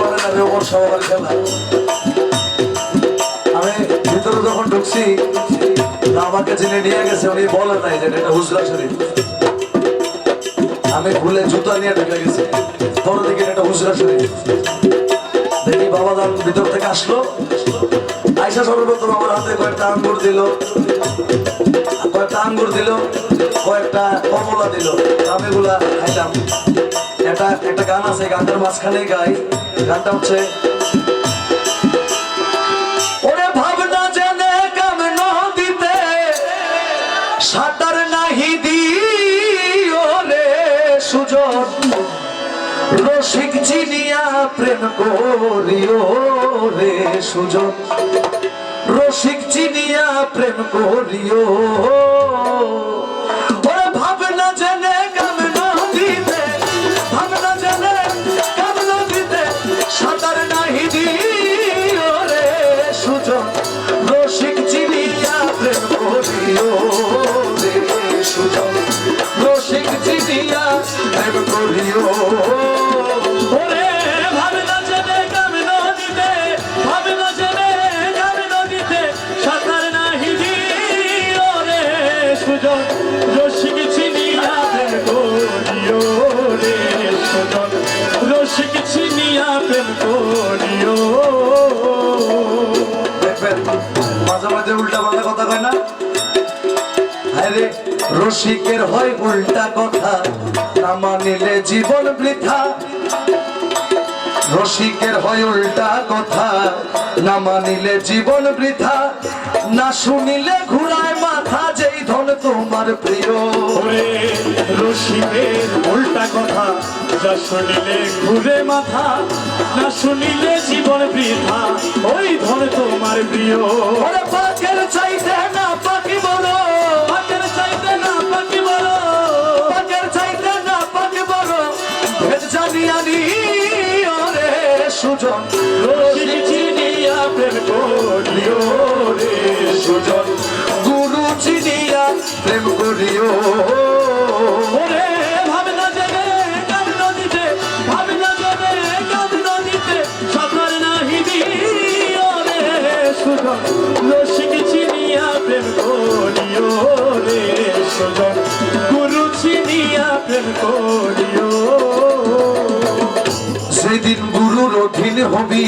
বর্ষা বাবার খেলা। আমি ভিতরে যখন ঢুকছি আমাকে যিনি নিয়ে গেছে, উনি বলে নাই যে এটা হুজরা শরীফ। আমি ভুলে জুতা নিয়ে ঢুকে গেছি। পরে দিকে এটা হুজরা শরীফ। দেখি বাবা দান ভিতর থেকে আসলো। আইসা সর্বপ্রথম আমার হাতে কয়েকটা আঙ্গুর দিল। কয়েকটা আঙ্গুর দিল, কয়েকটা কমলা দিল। আমি এগুলা খাইলাম একটা একটা গান আছে গানটার মাঝখানে গাই। গানটা হচ্ছে ওরে ভাবনা জেনে কেমন দিতে সাঁতার নাহি দিও রে সুজন। রসিক চিনিয়া প্রেম করিও রে সুজন। রসিক চিনিয়া প্রেম করিও। মাঝে মাঝে উল্টা পাল্টা কথা কয় না? আরে রসিকের হয় উল্টা কথা, না মানিলে জীবন বৃথা। রসিকের হয় উল্টা কথা না মানিলে জীবন বৃথা না শুনিলে ঘুরায় মাথা যেই ধন তোমার প্রিয়। রসিকের উল্টা কথা যা শুনিলে ঘুরে মাথা না শুনিলে জীবন বৃথা ওই ধর তোমার প্রিয়। চাইতে না সুজন। রসিক চিনিয়া প্রেম করিও রে সুজন। গুরু চিনিয়া প্রেম করিও। রে প্রেম করিও সেদিন গুরুর অধীন হবি।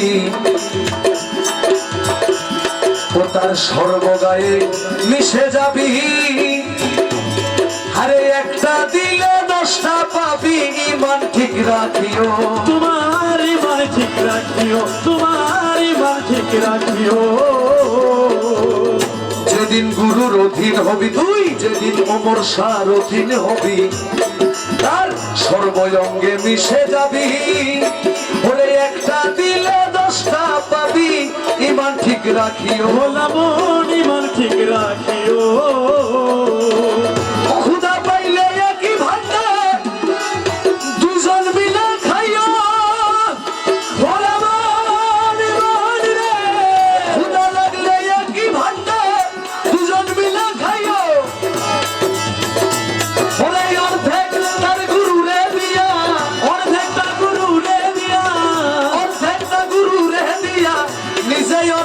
ও তার সর্বগায়ে মিশে যাবি। আরে একটা দিলে দশটা পাবি ইমান ঠিক রাখিও। তোমার ইমান ঠিক রাখিও তোমার ইমান ঠিক রাখিও। যেদিন গুরুর অধীন হবি তুই যেদিন অমর সার অধীন হবি তার সর্বঙ্গে মিশে যাবি। রাখিও লাবণী মন ঠিক রাখিও।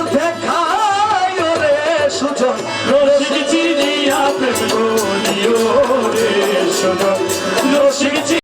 দেখা